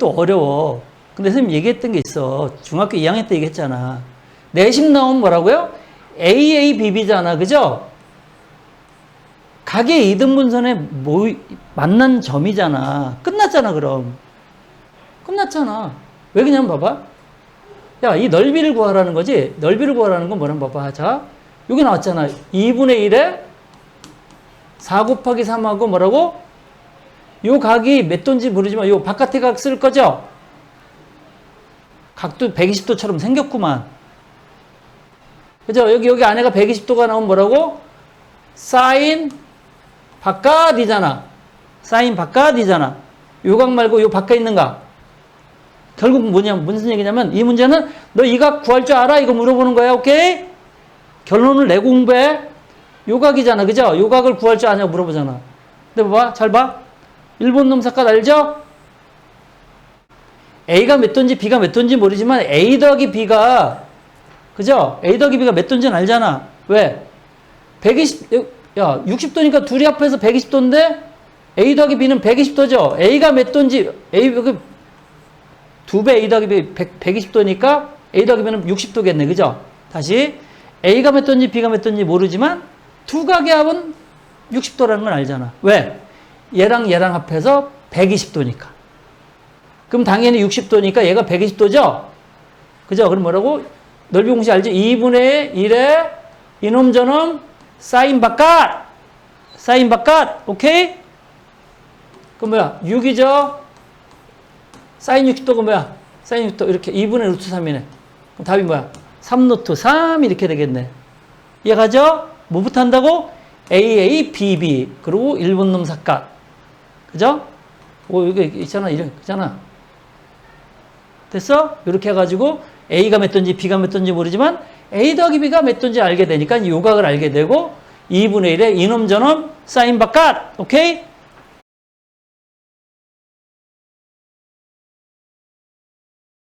또 어려워. 근데 선생님 얘기했던 게 있어. 중학교 2학년 때 얘기했잖아. 내심 나오면 뭐라고요? AABB잖아. 그죠? 각의 이등분선의 모 만난 점이잖아. 끝났잖아, 그럼. 끝났잖아. 왜 그냥 봐봐. 야, 이 넓이를 구하라는 거지. 넓이를 구하라는 건 뭐란 봐봐. 자, 여기 나왔잖아. 2분의 1에 4 곱하기 3하고 뭐라고? 요 각이 몇 도인지 모르지만 요 바깥의 각 쓸 거죠? 각도 120도처럼 생겼구만. 그죠? 여기, 여기 안에가 120도가 나오면 뭐라고? 사인 바깥이잖아. 사인 바깥이잖아. 요 각 말고 요 바깥에 있는 각. 결국 뭐냐면, 무슨 얘기냐면, 이 문제는 너 이 각 구할 줄 알아? 이거 물어보는 거야, 오케이? 결론을 내고 공부해. 요 각이잖아, 그죠? 요 각을 구할 줄 아냐고 물어보잖아. 근데 봐봐, 잘 봐. 일본 놈사각 알죠? A가 몇 도인지 B가 몇 도인지 모르지만 A 더하기 B가 그죠? A 더하기 B가 몇 도인지는 알잖아. 왜? 120, 야, 60도니까 둘이 합해서 120도인데 A 더하기 B는 120도죠? A가 몇 도인지, A, 그, 두배 A 더하기 B 100, 120도니까 A 더하기 B는 60도겠네. 그죠? 다시. A가 몇 도인지 B가 몇 도인지 모르지만 두 각의 합은 60도라는 건 알잖아. 왜? 얘랑 얘랑 합해서 120도니까. 그럼 당연히 60도니까 얘가 120도죠? 그죠? 그럼 뭐라고? 넓이 공식 알지? 2분의 1에 이놈 저놈 사인 바깥! 사인 바깥! 오케이? 그럼 뭐야? 6이죠? 사인 60도가 뭐야? 사인 60도 이렇게 2분의 루트 3이네. 그럼 답이 뭐야? 3루트 3 이렇게 되겠네. 이해가죠? 뭐부터 한다고? AA, BB 그리고 일본 놈 사각 그죠? 오 여기 있잖아 이런 있잖아 됐어? 이렇게 해가지고 A가 몇 돈지 B가 몇 돈지 모르지만 A 더하기 B가 몇 돈지 알게 되니까 요각을 알게 되고 2분의 1에 이놈 저놈 사인 바깥 오케이?